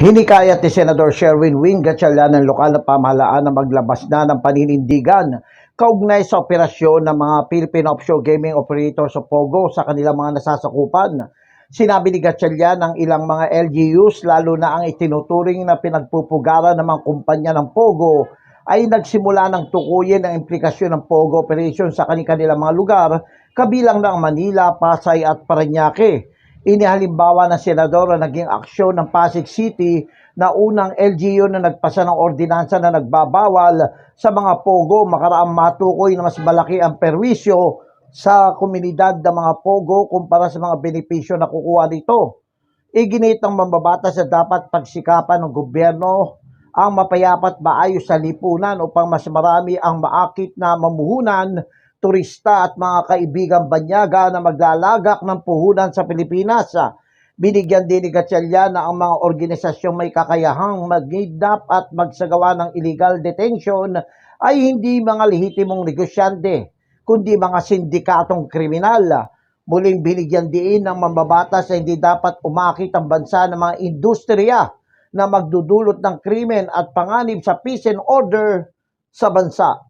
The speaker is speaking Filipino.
Hinikayat ni Senador Sherwin Wing Gatchalian ng lokal na pamahalaan na maglabas na ng paninindigan kaugnay sa operasyon ng mga Philippine Offshore Gaming Operators o POGO sa kanilang mga nasasakupan. Sinabi ni Gatchalian ng ilang mga LGUs lalo na ang itinuturing na pinagpupugaran ng mga kumpanya ng POGO ay nagsimula ng tukuyin ang implikasyon ng POGO operation sa kanilang mga lugar kabilang ng Manila, Pasay at Parañaque. Inihalimbawa ng senador ang naging aksyon ng Pasig City na unang LGU na nagpasa ng ordinansa na nagbabawal sa mga pogo makaraang matukoy na mas malaki ang perwisyo sa komunidad ng mga pogo kumpara sa mga benepisyo na kukuha nito. Iginit ng mambabatas na dapat pagsikapan ng gobyerno ang mapayapat maayos sa lipunan upang mas marami ang maakit na mamuhunan turista at mga kaibigang banyaga na maglalagak ng puhunan sa Pilipinas. Binigyan din ni Gatchalian na ang mga organisasyong may kakayahang mag-kidnap at magsagawa ng illegal detention ay hindi mga lehitimong negosyante, kundi mga sindikatong kriminal. Muling binigyan din ng mambabatas na hindi dapat umakit ang bansa ng mga industriya na magdudulot ng krimen at panganib sa peace and order sa bansa.